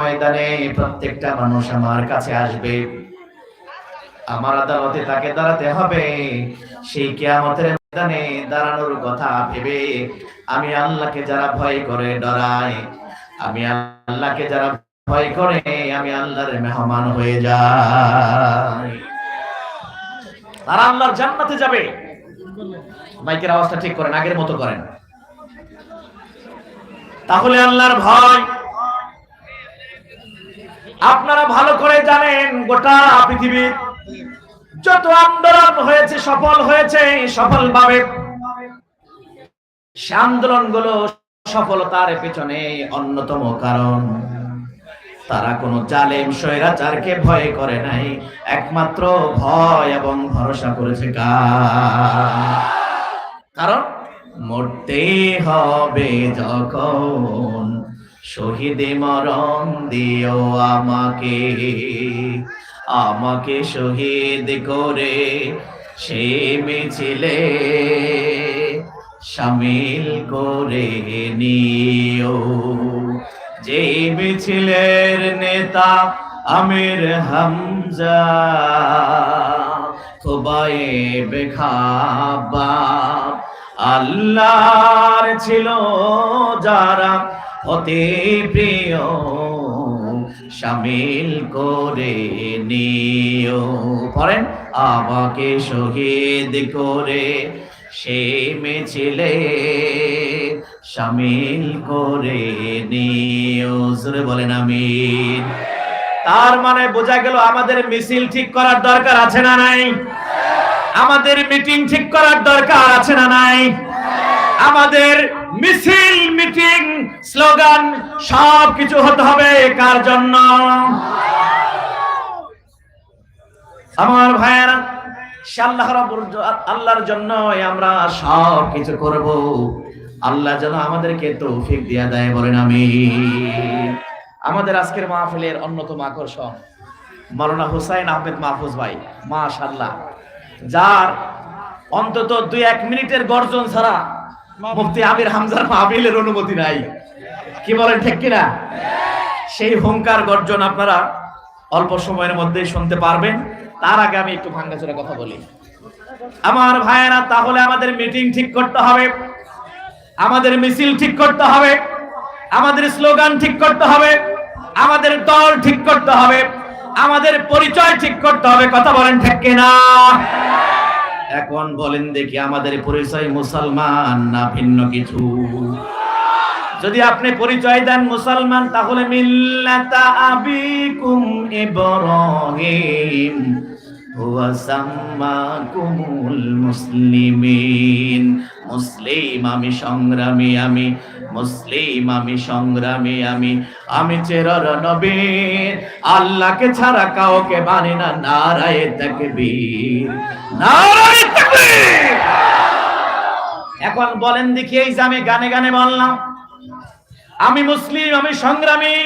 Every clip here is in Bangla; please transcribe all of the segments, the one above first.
ময়দানে প্রত্যেকটা মানুষ আমার কাছে আসবে। আমার আদালতে তাকে দাঁড়াতে হবে। সেই কেয়ামতের ময়দানে দাঁড়ানোর কথা ভেবে আমি আল্লাহকে যারা ভয় করে ডরায়, আমি আল্লাহকে যারা ভয় করে, আমি আল্লাহর মেহমান হয়ে যাই। তারা আল্লাহর জান্নাতে যাবে। মাইকের আওয়াজটা ঠিক করেন, আগের মতো করেন। তাহলে আল্লাহর ভয় আপনারা ভালো করে জানেন গোটা পৃথিবীর যত আন্দোলন হয়েছে, সফল হয়েছে, সফলভাবে সে আন্দোলনগুলো সফলতার পেছনে অন্যতম কারণ। তারা কোন জালেম, স্বৈরাচারকে ভয় করে নাই। একমাত্র ভয় এবং ভরসা করেছে কার? কারণ মরতে হবে যখন শহীদে মরণ দিও আমাকে। আমাকে শহীদ করে সে মিছিলে সামিল করে নিও। যে মিছিলের নেতা আমির হামজা খোবায়ে বেখাবা আল্লাহর ছিল যারা অতি প্রিয়, সামিল করে নিও। পড়েন, আমাকে শহীদ করে সে মিছিলে সামিল করে নিও। জোরে বলেন আমি তার মানে বোঝা গেল আমাদের মিছিল ঠিক করার দরকার আছে না নাই? আমাদের মিটিং ঠিক করার দরকার আছে না নাই? আমাদের মিছিল, মিটিং, স্লোগান সব কিছু হতে হবে কার জন্য? আমার ভাইয়েরা আল্লাহর জন্য আমরা সব কিছু করব। আল্লাহ যেন আমাদেরকে তৌফিক দিয়া দেয়, বলেন আমি আমাদের আজকের মাহফিলের অন্যতম আকর্ষণ মাওলানা হুসাইন আহমেদ মাহফুজ ভাই, মাশাআল্লাহ। যার অন্তত দুই এক মিনিটের গর্জন ছাড়া মুফতি আমির হামজার মাহফিলের অনুমতি নাই। কি বলেন, ঠিক কিনা? সেই হুঙ্কার গর্জন আপনারা অল্প সময়ের মধ্যেই শুনতে পারবেন। তার আগে আমি একটু ভাঙ্গাচোরা কথা বলি। আমার ভাইয়েরা, তাহলে আমাদের মিটিং ঠিক করতে হবে। আমাদের মিছিল ঠিক করতে হবে। আমাদের স্লোগান ঠিক করতে হবে। আমাদের দল ঠিক করতে হবে। আমাদের পরিচয় ঠিক করতে হবে। কথা বলেন, ঠিক কিনা? এখন বলেন দেখি আমাদের পরিচয় মুসলমান না ভিন্ন কিছু? যদি আপনি পরিচয় দেন মুসলমান, তাহলে মিল্লাতা আবিকুম ইব্রাহিম, হুয়া সাম্মাকুমুল মুসলিমিন। মুসলিম আমি সংগ্রামী, আমি মুসলিম আমি সংগ্রামী, আমি আমি চেরর নবী আল্লাহকে ছাড়া কাউকে মানে না, নারায়ে তাকবীর। নারায়ে এখন বলেন দেখি এই যে আমি গানে গানে বললাম। আমি মুসলিম, আমি সংগ্রামী,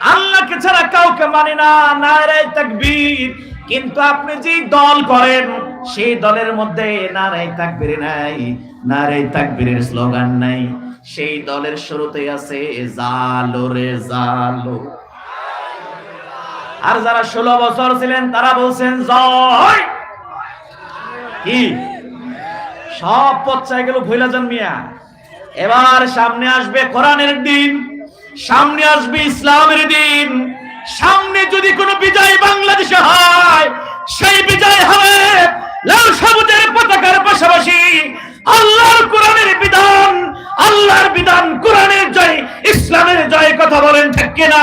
আল্লাহকে ছাড়া কাউকে মানে না, নারায় তাকবীর। কিন্তু আপনি যে দল করেন, সেই দলের মধ্যে নারায় তাকবীর নাই, নারায় তাকবীরের স্লোগান নাই। সেই দলের শুরুতে আছে জালো রে জালো। আর যারা ষোলো বছর ছিলেন, তারা বলছেন, জয়! কি? সব পচ্চায় গেল ভুলা জন্মিয়া এবার সামনে আসবে কোরআনের দিন, সামনে আসবে ইসলামের দিন। সামনে যদি কোনো বিজয় বাংলাদেশে হয়, সেই বিজয় হবে লাল সবুজের পতাকার পাশাপাশি আল্লাহর কোরআনের বিধান, আল্লাহর বিধান কোরআনের জয়, ইসলামের জয়, কথা বলেন ঠিক কিনা?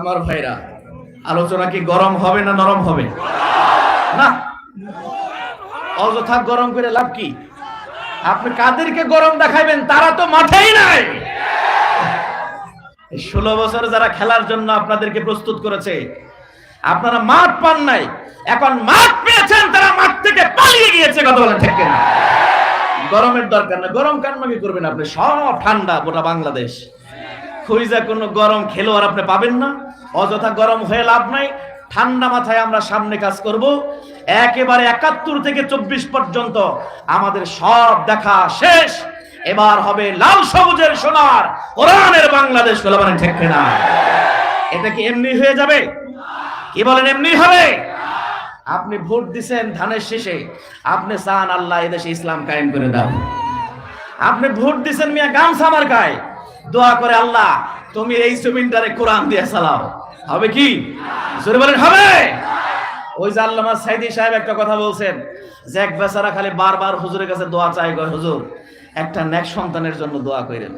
আমার ভাইরা, আলোচনা কি গরম হবে না নরম হবে? না। অযথা গরম করে লাভ কি? আপনি কাদেরকে গরম দেখাইবেন, তারা তো মাঠেই নাই। ষোলো বছর যারা খেলার জন্য আপনাদেরকে প্রস্তুত করেছে, আপনারা মাঠ পান নাই, এখন মাঠ পেয়েছেন, তারা মাঠ থেকে পালিয়ে গিয়েছে, কথা বলেন ঠিক কিনা? গরমের দরকার না গরম কেন কি করবেন আপনি, সব ঠান্ডা গোটা বাংলাদেশ। খুঁজা কোনো গরম খেলোয়াড় আপনি পাবেন না। অযথা গরম হয়ে লাভ নাই। ঠান্ডা মাথায় আমরা সামনে কাজ করব। একেবারে একাত্তর থেকে চব্বিশ পর্যন্ত আমাদের সব দেখা শেষ। এবার হবে লাল সবুজের সোনার কোরআনের বাংলাদেশ, বলে মানে ঠিক না এটা কি এমনি হয়ে যাবে? কি বলেন, এমনি হবে? আপনি ভোট দিছেন ধানের শেষে। আপনি চান আল্লাহ এদেশে ইসলাম কায়েম করে দাও। আপনি ভোট দিছেন মিয়া গামছা মার্কায়। দোয়া করে আল্লাহ তুমি এই জমিনটারে কোরআন দিয়ে চালাও। হবে কি? জোরে বলেন, হবে! ওই যে আল্লামা সাইদি সাহেব একটা কথা বলছেন, যে এক বেচারা খালি বারবার হুজুরের কাছে দোয়া চাই গয় হুজুর, একটা নেক সন্তানের জন্য দোয়া করেন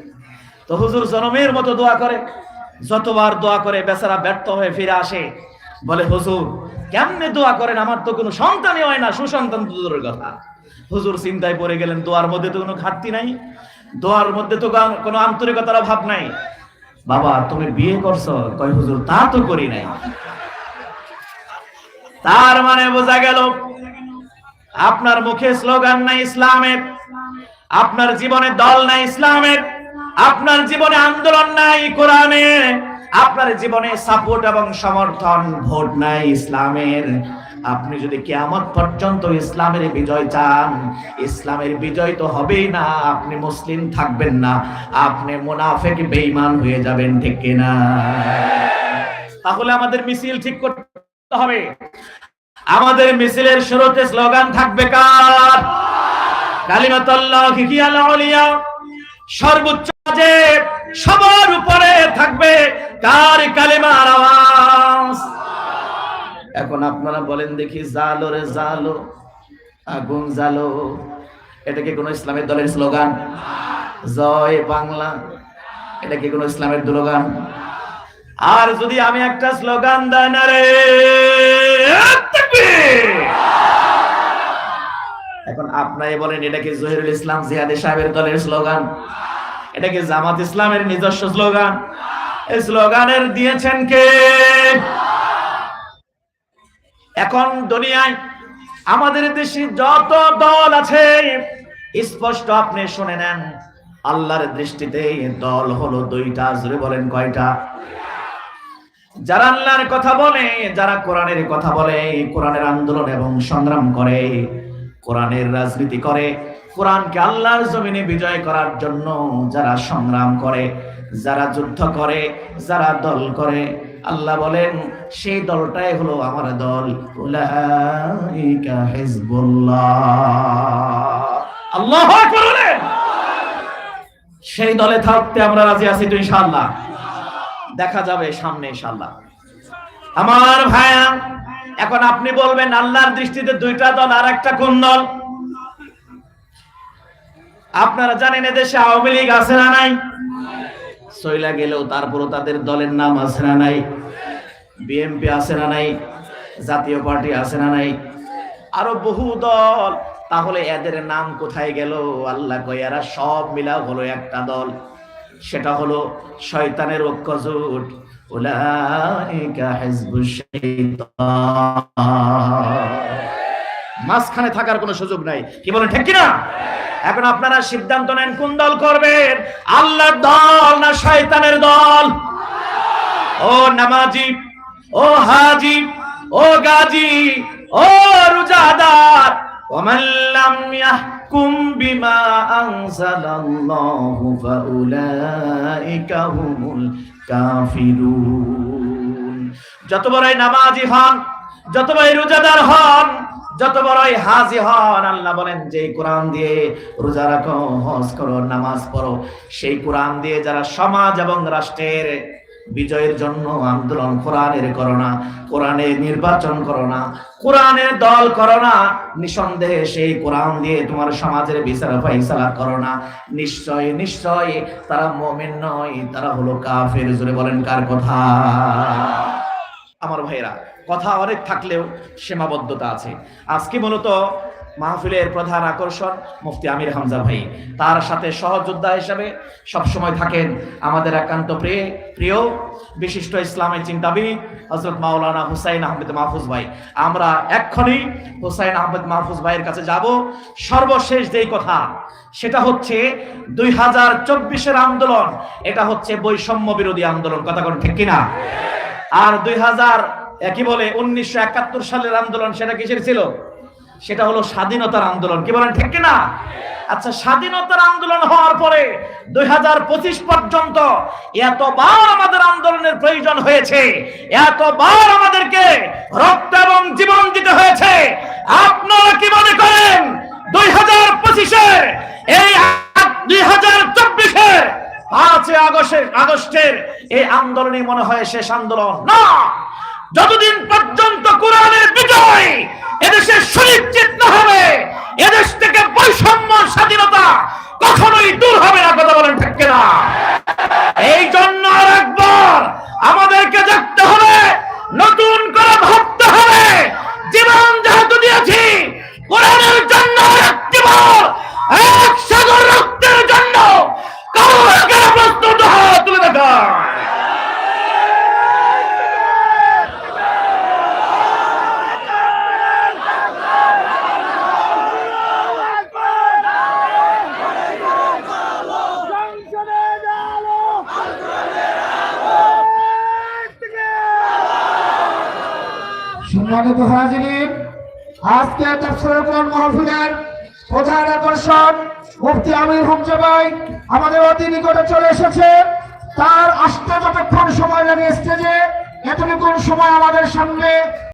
তো হুজুর জনমের মতো দোয়া করে, যতবার দোয়া করে বেচারা ব্যর্থ হয়ে ফিরে আসে, বলে, হুজুর, কেমনে দোয়া করেন? আমার তো কোনো সন্তানই হয় না, সুসন্তান তো কথা। হুজুর চিন্তায় পড়ে গেলেন, দোয়ার মধ্যে তো কোনো ঘাটতি নাই, দোয়ার মধ্যে তো কোনো আন্তরিকতার অভাব নাই। বাবা তুমি বিয়ে করছ? কয়, হুজুর, তা তো করি নাই। তার মানে বোঝা গেল, আপনার মুখে স্লোগান নাই ইসলামের, আপনার জীবনে দল নাই ইসলামের, আপনার জীবনে আন্দোলন নাই কোরআনে আপনার জীবনে সাপোর্ট এবং সমর্থন ভোট নাই ইসলামের। আপনি যদি কেয়ামত পর্যন্ত ইসলামের বিজয় চান, ইসলামের বিজয় তো হবেই না, আপনি মুসলিম থাকবেন না, আপনি মুনাফেক, বেঈমান হয়ে যাবেন, ঠিক কিনা? তাহলে আমাদের মিছিল ঠিক করতে হবে। আমাদের মিছিলের শুরুতে স্লোগান থাকবে কার? কালিমাতাল্লাহ কি আলিয়া সর্বোচ্চ যে সবার উপরে থাকবে, কার আওয়াজ এখন আপনারা বলেন দেখি, জালো রে জালো, আগুন জালো। এটা কি কোনো ইসলামের দলের স্লোগান? জয় বাংলা। এটা কি কোনো ইসলামের স্লোগান আর যদি আমি একটা স্লোগান দেয় না রে, এখন আপনাই বলেন, এটা কি জহিরুল ইসলাম জিয়াদে সাহেবের দলের স্লোগান? এটা কি জামাত ইসলামের নিজস্ব স্লোগান? এই স্লোগানের দিয়েছেন কে? এখন দুনিয়ায় আমাদের দেশে যত দল আছে, স্পষ্ট আপনি শুনে নেন, আল্লাহর দৃষ্টিতে দল হলো দুইটা, জোরে বলেন কয়টা? যারা আল্লাহর কথা বলে, যারা কোরআনের কথা বলে, কোরআনের আন্দোলন এবং সংগ্রাম করে, কোরআনের রাজনীতি করে, কোরআনকে আল্লাহর জমিনে বিজয় করার জন্য যারা সংগ্রাম করে, যারা যুদ্ধ করে, যারা দল করে আল্লাহ বলেন, সেই দলটাই হলো আমার দল। আল্লাহু। সেই দলে থাকতে আমরা রাজি আছি তো ইনশাআল্লাহ। দেখা যাবে সামনে ইনশাআল্লাহ। আমার ভাইয়া, এখন আপনি বলবেন, আল্লাহর দৃষ্টিতে দুইটা দল আর একটা কোন দল? আপনারা জানেন এদেশে আওয়ামী লীগ আছে না নাই? সইলা গেলেও তারপরও তাদের দলের নাম আছে না নাই? বিএনপি আছে না নাই? জাতীয় পার্টি আছে না নাই? আরও বহু দল। তাহলে এদের নাম কোথায় গেল? আল্লাহ কয়, এরা সব মিলা হলো একটা দল। সেটা হলো শয়তানের ঐক্যজোট উলাইকা হিজবুশ শাইতান মাঝখানে থাকার কোনো সুযোগ নাই কি বলেন ঠিক কিনা এখন আপনারা সিদ্ধান্ত নেন কোন দল করবেন আল্লাহর দল না শয়তানের দল ও নামাজি ও হাজি ও গাজী ও রুজাদার ومن لم يحكم بما أنزل الله فأولئك هم الكافرون যত বড়ই নামাজি হন যত বড়ই রোজাদার হন যত বড়ই হাজি হন, আল্লাহ বলেন যে কোরআন দিয়ে রোজা রাখো, হজ করো, নামাজ পড়ো, সেই কোরআন দিয়ে যারা সমাজ এবং রাষ্ট্রের বিজয়ের জন্য আন্দোলন, কোরআনের করোনা কোরআনের নির্বাচন করোনা কোরআনের দল করোনা নিঃসন্দেহে সেই কোরআন দিয়ে তোমার সমাজের বিচার ফাইসালা করোনা নিশ্চয় নিশ্চয়, তারা মুমিন নয়, তারা হলো কাফের, জোরে বলেন কার কথা? আমার ভাইরা কথা অনেক থাকলেও সীমাবদ্ধতা আছে। আজকে মূলত মাহফিলের প্রধান আকর্ষণ মুফতি আমির হামজা ভাই। তার সাথে সহযোদ্ধা হিসাবে সবসময় থাকেন আমাদের একান্ত প্রিয় প্রিয় বিশিষ্ট ইসলামের চিন্তাবিদ হজরত মাওলানা হুসাইন আহমেদ মাহফুজ ভাই। আমরা এক্ষুনি হুসাইন আহমেদ মাহফুজ ভাইয়ের কাছে যাব। সর্বশেষ যেই কথা, সেটা হচ্ছে দুই হাজার চব্বিশের আন্দোলন। এটা হচ্ছে বৈষম্য বিরোধী আন্দোলন। কথা কোন ঠিক কিনা? আর দুই হাজার কি বলে, উনিশশো একাত্তর সালের আন্দোলন সেটা কিসের ছিল? সেটা হলো স্বাধীনতার আন্দোলন। কি বলেন, ঠিক কিনা? আচ্ছা স্বাধীনতার আন্দোলন হওয়ার পরে দুই পর্যন্ত এতবার আমাদের আন্দোলনের প্রয়োজন হয়েছে, এতবার আমাদেরকে রক্ত এবং জীবন দিতে হয়েছে। আপনারা কি মনে করেন, দুই হাজার পঁচিশের এই দুই হাজার চব্বিশের পাঁচই আগস্টের আগস্টের এই আন্দোলনই মনে হয় শেষ আন্দোলন? না! যতদিন পর্যন্ত কোরআনের বিজয় এদেশে সুনিশ্চিত না হবে, এদেশ থেকে বৈষম্য, স্বাধীনতা কখনোই দূর হবে না, কথা বলেন ঠিক না এই জন্য আর একবার আমাদেরকে দেখতে হবে, নতুন করে ভাবতে হবে। জীবন যেহেতু দিয়েছি, কোরআনের জন্য একটিবার এক সাগর রক্তের জন্য কারও প্রস্তুত হওয়া তুলে দেখা সম্মানিত হাজির। আজকে তাফসীরুল মাহফিলের প্রধান আকর্ষণ মুফতি আমির আমাদের অতি নিকটে চলে এসেছে। তার আসতে যতক্ষণ সময় লাগে স্টেজে এতটুকুন সময় আমাদের সামনে